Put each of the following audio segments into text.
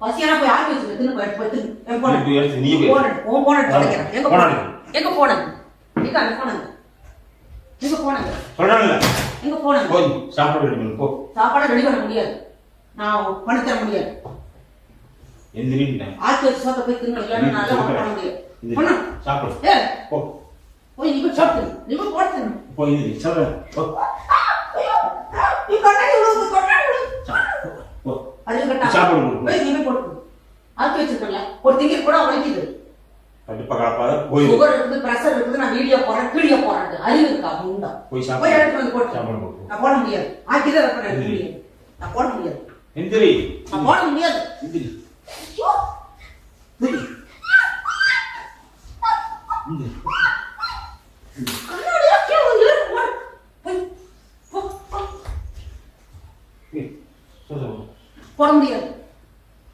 பசியான போய் ஆக்கி வச்சுக்க தின்னு போய் போய் தின்னு. என் போன இப்ப எடுத்து நீ. போன போன எங்க போன எங்க போனது எங்க அங்க போனது எங்க போனது சொல்றேன்ல. எங்க போனது போய் சாப்பாடு ரெடி பண்ணு போ. சாப்பாடு ரெடி பண்ண முடியாது. நான் பண்ணி தர முடியாது. எந்திரிட்டேன் ஆக்கி வச்சு சோத்த போய் தின்னு. இல்லைன்னா நல்லா பண்ண முடியாது. பண்ணு. சாப்பிடு. ஏ. போ. போய் நீ போய் சாப்பிட்டு நீ போய் போட்டு போய் ஐயோ, நீ கொண்டாடி விடுவது கொண்டாடி விடு போ அது கட்டா சாப்பாடு கொடு. போய் நீ போய் போட்டு ஆக்கி வச்சிருக்கல ஒரு திங்கிற கூட வலிக்குது கண்டிப்பா கலப்பாத. போய் சுகர் இருக்குது பிரஷர் இருக்குது நான் வீடியோ போடுறேன் வீடியோ போடுறேன் அறிவு இருக்கா? உண்டா? போய் எடுத்து வந்து போட்டு. நான் போட முடியாது. ஆக்கிதான் இருப்பேன் நான் போட முடியாது. எந்திரி நான் போட முடியாது. எந்திரி ஐயோ, எந்திரி போடு. முடியாது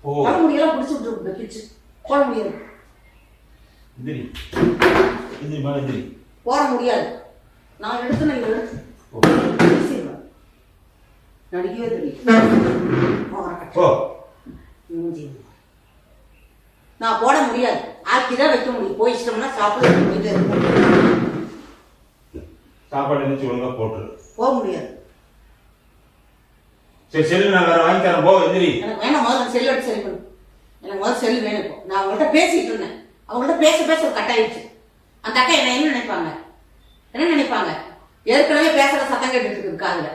போ போட முடியல பிடிச்சு விட்டு கிச்சு. போட முடியாது எந்திரி எந்திரி மேல எந்திரி போட முடியாது. நான் எடுத்து நான் எடுத்து. நடிக்கவே தெரியும். நான் போட முடியாது. ஆக்கி தான் வைக்க முடியும். போயிச்சிட்டோம்னா சாப்பிட. சாப்பாடு இருந்துச்சு ஒழுங்கா போட்டுரு. போக முடியாது. சரி செல்லு நான் வேற வாங்கி தரேன். போ எந்திரி. எனக்கு வேணாம் முதல்ல செல் எடுத்து சரி பண்ணு. எனக்கு முதல்ல செல் வேணும் இப்போ. நான் அவங்கள்ட்ட பேசிட்டு இருந்தேன். அவங்கள்ட்ட பேச பேச ஒரு கட்டாயிடுச்சு. அந்த அக்கா என்ன என்ன நினைப்பாங்க? என்ன நினைப்பாங்க? ஏற்கனவே பேசுற சத்தம் கேட்டுட்டு இருக்கு காதுல.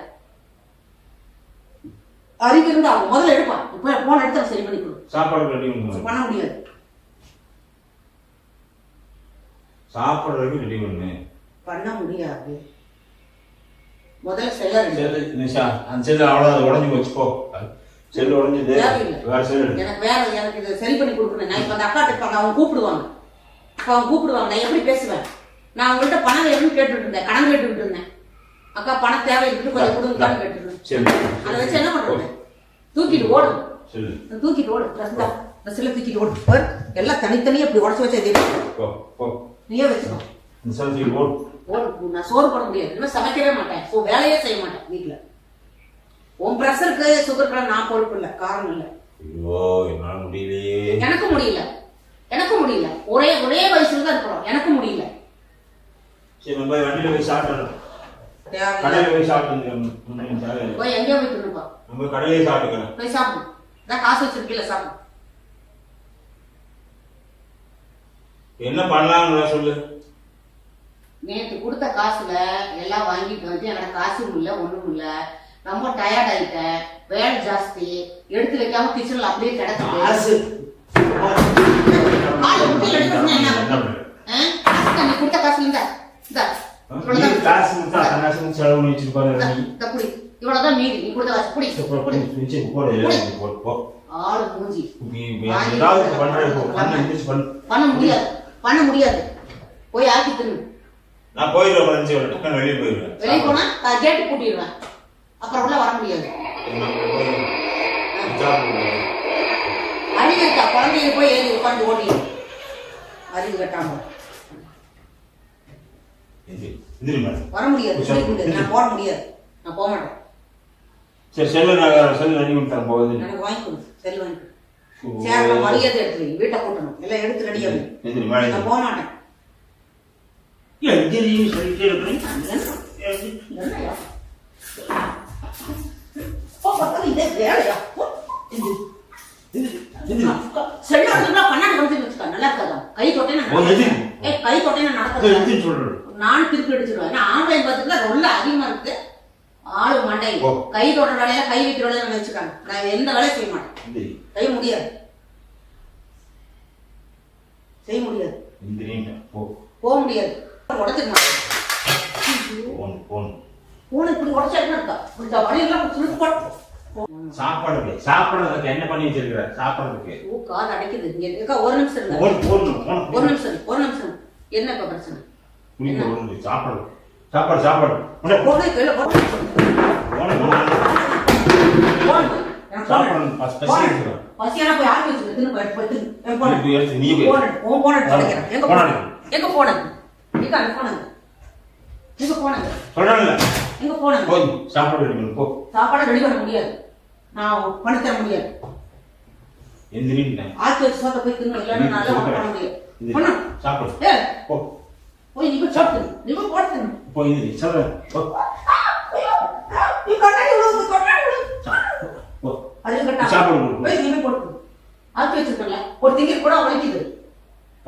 அறிவு இருந்து அவங்க முதல்ல எடுப்பான் இப்போ போன எடுத்து சரி பண்ணி கொடு. சாப்பாடு ரெடி பண்ணு பண்ண முடியாது. சாப்பிடுறதுக்கு ரெடி பண்ணு பண்ண முடியாது. முதல்ல செல்ல செல்லு நிஷா அந்த செல்லு அவ்வளோ அது உடஞ்சி போச்சு போ. செல்லு உடஞ்சது. வேற செல்லு. எனக்கு வேற எனக்கு இதை சரி பண்ணி கொடுக்கணும். நான் இப்போ அந்த அக்காட்ட இருப்பாங்க அவங்க கூப்பிடுவாங்க. அப்போ அவங்க கூப்பிடுவாங்க நான் எப்படி பேசுவேன்? நான் அவங்கள்ட்ட பணம் வேணும்னு கேட்டுட்டு இருந்தேன் கடன் கேட்டுட்டு இருந்தேன். அக்கா பணம் தேவை இருக்குது கொஞ்சம் கொடுங்கன்னு செல்லு. அதை வச்சு என்ன பண்றது? தூக்கிட்டு ஓடும். தூக்கிட்டு ஓடு இந்த இந்த செல்லை தூக்கிட்டு ஓடு. பாரு எல்லாம் தனித்தனியா இப்படி உடச்சு வச்சு போ நீயே வச்சுக்கோ. நான் சோறு போட முடியாது. இனிமேல் சமைக்கவே மாட்டேன். ஸோ வேலையே செய்ய மாட்டேன் வீட்டில் உன் ப்ரெஷருக்கு சுகருக்கு நான் பொறுப்பு இல்லை. காரணம் இல்லை. ஐயோ எனக்கு முடியல. எனக்கு முடியல. ஒரே ஒரே வயசுல தான் இருக்கிறோம். எனக்கு முடியல. சரி நம்ம வண்டியில போய் சாப்பிடணும் தேவையில்ல. கடையில போய் சாப்பிட்டு போய் எங்கேயோ போய் தின்னுப்பா. நம்ம கடையிலே சாப்பிட்டுக்கிறேன். போய் சாப்பிடு. இதான் காசு வச்சிருக்கீல சாப்பிடு. என்ன பண்ணலாம்னு சொல்லு. நேற்று கொடுத்த காசுல எல்லாம் வாங்கிட்டு வந்து எனக்கு காசும் இல்லை ஒண்ணும் இல்லை ரொம்ப டயர்ட் ஆயிட்டேன். வேலை ஜாஸ்தி. எடுத்து வைக்காம கிச்சன்ல அப்படியே கிடக்குது. காசு. நீ கொடுத்த காசு இந்த. இவ்வளவுதான் மீதி. நீ கொடுத்த காசு. குடி. ஆளு மூஞ்சி. பண்ண முடியாது. பண்ண முடியாது. போய் ஆக்கி தின்னு நான் போயிடுவேன் பதினஞ்சு ஒரு டக்குனு வெளியே போயிடுவேன். வெளியே போனா கேட்டு பூட்டிடுவேன் அப்புறம் உள்ள வர முடியாது. அறிவு இருக்கா குழந்தைங்க போய் ஏறி உட்காந்து ஓடி. அறிவு கட்டாம. வர முடியாது. நான் போட முடியாது. நான் போக மாட்டேன். சரி செல்லு நான் செல்லு ரெடி பண்ணி தரேன் போகுது. எனக்கு வாங்கி கொடு. செல் வாங்கி கொடு. சேர்ல மரியாதை எடுத்து வை வீட்டை கூட்டணும். எல்லாம் எடுத்து ரெடியா வை எந்திரி மேடம். நான் போக மாட்டேன். எந்திரி சொல்லிட்டே இருக்கிறேன் இதே வேலையா? செல்ல கண்ணாடி வச்சுக்கோ, நல்லா இருக்காதா? கை? நடக்காது. ஏய், கை தொட்டேன்னா நடக்காது. நான் திருப்பி அடிச்சிருவேன் ஏன்னா ஆன்லைன் பக்கத்துல ரொம்ப அதிகமா இருக்கு ஆளு மண்டை. கை தொடுற வேலையில கை வைக்கிற வேலையில நான் எந்த வேலையும் செய்ய மாட்டேன் செய்ய முடியாது செய்ய முடியாது போக முடியாது உடச்சிக்க மாட்டேன் இப்படி உடச்சா சாப்பாடுக்கு சாப்பிடுறதுக்கு என்ன பண்ணி வச்சிருக்கிற சாப்பிடுறதுக்கு ஓ காது அடைக்குது இங்க இருக்கா ஒரு நிமிஷம் இருங்க ஒரு நிமிஷம் ஒரு நிமிஷம் என்ன இப்ப பிரச்சனை குடிக்க ஒன்று சாப்பாடு சாப்பாடு சாப்பாடு உடனே போ. கையில பசி- போய் ஆக்கி நீ போய் எடுத்து, எங்க எங்க அங்க போனது எங்க போனது சொல்றேன்ல எங்க போனது போய் சாப்பாடு ரெடி பண்ணு போ. சாப்பாடு ரெடி பண்ண முடியாது. நான் பண்ணி தர முடியாது. எந்திரிட்டேன் ஆக்கி வச்சு சோத்த போய் தின்னு இல்லைன்னா நல்லா பண்ண முடியாது. பண்ணு. சாப்பிடு. ஏ. போ. போய் நீ போய் சாப்பிட்டு நீ போய் போட்டு தின்னு போ எந்திரி. சொல்றேன். போ. நீ கொண்டாடி விடு கொண்டாடி விடு. போ. அது கட்டா சாப்பிடு கொடு. போய் நீ போய் போட்டு தின்னு. ஆக்கி வச்சிருக்கல ஒரு திங்கி கூட வலிக்குது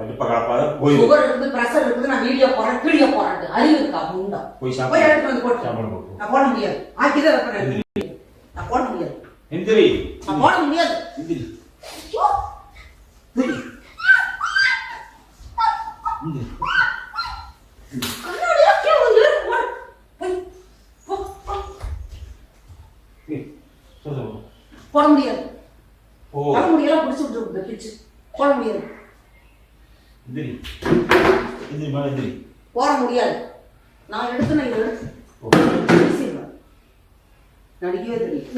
கண்டிப்பா கலப்பாத போய் சுகர் இருக்குது பிரஷர் இருக்குது நான் வீடியோ போறேன் வீடியோ போறேன் அறிவு இருக்கா முண்டா போய் போய் சாப்பிடு. எடுத்து வந்து போட்டு. சாப்பாடு போட்டு நான் போட முடியாது. ஆக்கிதான் வைப்பேன் நான். போட முடியாது. எந்திரி. நான் போட முடியாது. எந்திரி. புடி. எந்திரி. போய். முடியாது. போட முடியல பிடிச்சு விட்டு பிச்சு. போட முடியாது எந்திரி எந்திரி மேலே எந்திரி போட முடியாது. நான் எடுத்து நான் எடுத்து. நடிக்கவே தெரியும்.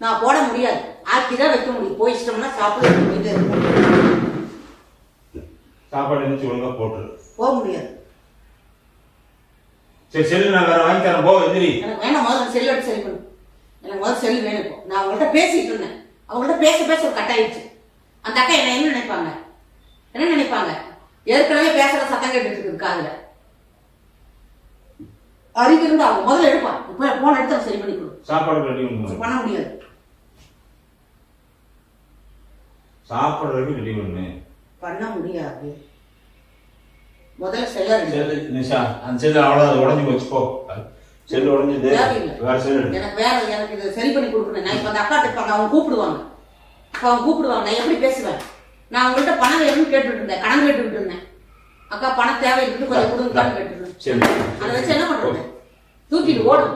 நான் போட முடியாது. ஆக்கி தான் வைக்க முடியும். போயிச்சிட்டோம்னா சாப்பிட போயிட்டே சாப்பாடு இருந்துச்சு ஒழுங்கா போட்டுரு போக முடியாது. சரி செல்லு நான் வேற வாங்கி தரேன். போ எந்திரி. எனக்கு வேணாம் முதல்ல செல் எடுத்து சரி பண்ணு. எனக்கு முதல்ல செல் வேணும் இப்போ. நான் அவங்கள்ட்ட பேசிட்டு இருந்தேன். அவங்கள்ட்ட பேச பேச ஒரு கட் ஆயிடுச்சு அந்த அக்கா என்ன என்ன நினைப்பாங்க? என்ன நினைப்பாங்க? ஏற்கனவே பேசுற சத்தம் கேட்டுட்டு இருக்குது காதுல. அறிவு இருந்தா அவங்க முதல்ல எடுப்பான் இப்போ போன எடுத்து சரி பண்ணி கொடு சாப்பாடு ரெடி பண்ணு பண்ண முடியாது. சாப்பாடு ரெடி ரெடி பண்ணு. பண்ண முடியாது. முதல்ல செல்ல நிஷா அந்த செல்லு அவ்வளோ அது உடஞ்சி வச்சு போ. செல்லு உடஞ்சது. வேற செல்லு. எனக்கு வேற எனக்கு இது சரி பண்ணி கொடுக்கணும். நான் இப்போ அந்த அக்கா இருப்பாங்க அவங்க கூப்பிடுவாங்க. அப்போ அவங்க கூப்பிடுவாங்க நான் எப்படி பேசுவேன்? நான் அவங்கள்ட்ட பணம் வேணும்னு கேட்டுட்டு இருந்தேன் கடன் கேட்டுக்கிட்டு இருந்தேன். அக்கா பணம் தேவை இருக்குது கொஞ்சம் கொடுங்கன்னு கேட்டுட்டு இருந்தேன். செல்லு அதை வச்சு என்ன பண்றது? தூக்கிட்டு ஓடும்.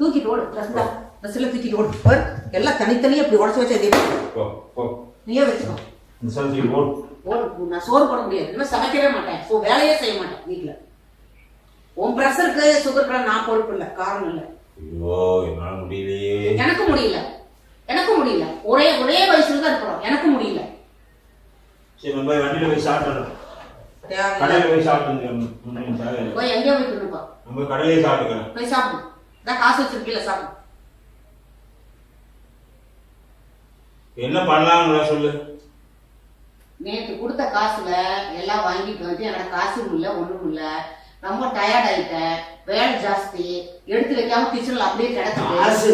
தூக்கிட்டு ஓடும் ரசந்தா ரசில தூக்கிட்டு ஓடும். பாரு, எல்லாம் தனித்தனியா இப்படி உடச்சு வச்சு அதே நீயே வச்சுக்கோ. ஓடும். நான் சோறு போட முடியாது. இன்னும் சமைக்கவே மாட்டேன். ஸோ வேலையே செய்ய மாட்டேன் வீட்டுல உன் ப்ரெஷருக்கு சுகருக்கு நான் பொறுப்பு இல்லை காரணம் இல்லை. ஐயோ என்னால முடியலையே. எனக்கு முடியல. எனக்கு முடியல. ஒரே ஒரே வயசுல தான் இருக்கிறோம் எனக்கு முடியல சரி நம்ம போய் வண்டியில போய் சாப்பிட்டுறோம் தேவையில்ல. கடையில போய் சாப்பிட்டு போய் எங்கேயோ போய் தின்னுப்பா நம்ம கடையிலே சாப்பிட்டுக்கிறேன். போய் சாப்பிடு. காசு வச்சிருக்கீல சாப்பிடு. என்ன பண்ணலாம்னு சொல்லு. நேற்று கொடுத்த காசுல எல்லாம் வாங்கிட்டு வந்து எனக்கு காசும் இல்ல ஒண்ணும் இல்ல. ரொம்ப டயர்ட் ஆயிட்டேன். வேலை ஜாஸ்தி. எடுத்து வைக்காம கிச்சன்ல அப்படியே கிடக்குது. காசு.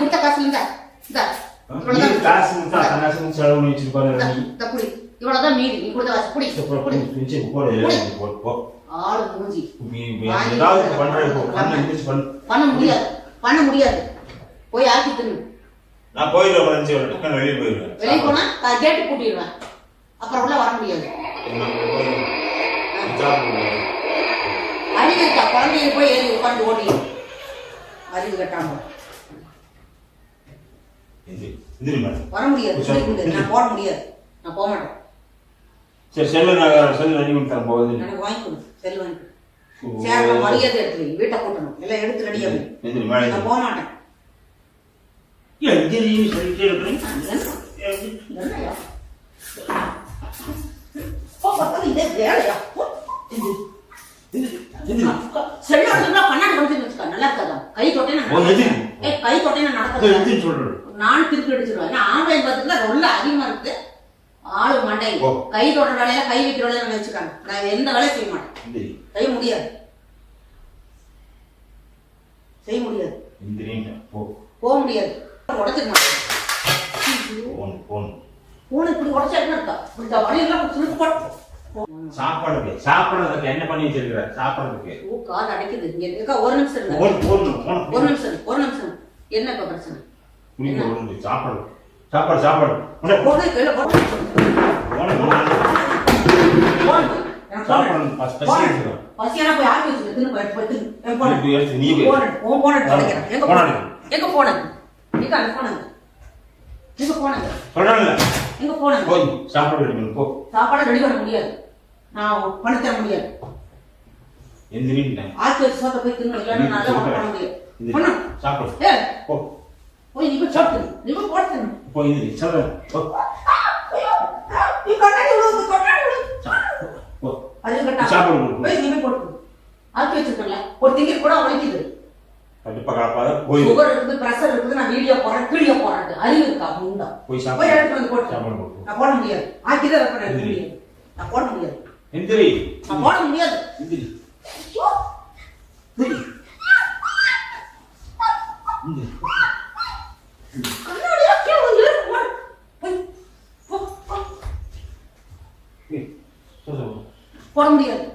கொடுத்த காசு இவ்வளவுதான் நீ காசு முட்டா செலவு பண்ணி வச்சிருப்பாரு குடி. இவ்வளவுதான் மீதி. நீ கொடுத்த காசு குடி. குடி. போடு. போ. ஆளு மூஞ்சி. நீ ஏதாவது பண்ற இப்போ பண்ண எந்திரிச்சு பண்ணு. பண்ண முடியாது. பண்ண முடியாது. போய் ஆக்கி தின்னு. நான் போயிடுவேன் டக்குனு வெளியே போயிடுவேன். வெளியே போனா நான் கேட்டு பூட்டிடுவேன் அப்புறம் உள்ள வர முடியாது. அறிவு இருக்கா குழந்தைங்க போய் ஏறி உட்காந்து ஓடி அறிவு வர முடியாது. நான் போட முடியாது. நான் போக மாட்டேன். சரி செல்லு நான் செல்லு ரெடி பண்ணி தரேன் போகுது எனக்கு வாங்கி கொடு. செல் வாங்கி மரியாதை எடுத்து வை. வீட்டை கூட்டணும். எல்லாம் எடுத்து ரெடியா வை. நான் போக மாட்டேன். இதே வேலையா? செல்ல கண்ணாடி கொண்டு வச்சுக்கோ. நல்லா இருக்காதா? கை? ஏய், கை தொட்டேன்னா நடக்காது? எந்திரி சொல்றேன். நான் திருப்பி அடிச்சிருவேன் ஏன்னா ஆன்லைன் பார்த்துட்டு ரொம்ப அதிகமா இருக்கு ஆளு மண்டை. கை தொடுற வேலையில கை வைக்கிற வேலையில வச்சுக்காங்க நான் எந்த வேலையும் செய்ய மாட்டேன். செய்ய முடியாது. செய்ய முடியாது. போக முடியாது. உடச்சிக்க மாட்டேன். போன் இப்படி உடச்சா என்ன இருக்கா இப்படி வழியெல்லாம் சுருக்கு போட்டு சாப்பாடுக்கு சாப்பிடுறதுக்கு என்ன பண்ணி வச்சிருக்கிற சாப்பிடுறதுக்கு. ஓ காது அடைக்குது. ஒரு நிமிஷம் ஒரு நிமிஷம் ஒரு நிமிஷம். என்ன பிரச்சனை? குடிக்க ஒழுங்கு சாப்பாடு. சாப்பாடு சாப்பாடு. சாப்பாடு. ரெடி பண்ணு முடியாது. நான் பண்ணி முடியாது. எந்திரின்ட்டேன். ஆக்கி வச்சு சோத்த போய் தின்னு இல்லைன்னா நல்லா பண்ண முடியாது. எந்திரி. பண்ணு. சாப்பாடு. போய் நீ நீ போட்டு தின்னு போ எந்திரி சொல்றேன் போ. நீ கொண்டாடி விடு கொண்டாடி விடு. போ. அது கட்டா. சாப்பாடு கொடுக்கணும். போய் வச்சிருக்கல ஒரு திங்கிற கூட வலிக்குது கண்டிப்பா கலப்பாத. போய். சுகர் இருக்குது பிரஷர் இருக்குது நான் வீடியோ போடுறேன் வீடியோ போடுறேன் அறிவு இருக்கா? முண்டா போய் எடுத்து வந்து சாப்பாடு கொடுக்கணும். நான் போட முடியாது. ஆக்கிதான் வைப்பேன். முடியாது. நான் போட முடியாது. எந்திரி. நான் போட முடியாது. எந்திரி. ஐயோ! எந்திரி. எந்திரி. கண்ணாடியா கீழே வந்து இரு, போடு. போய், போ, போ. ஏய், போ, போ, போ. போட முடியாது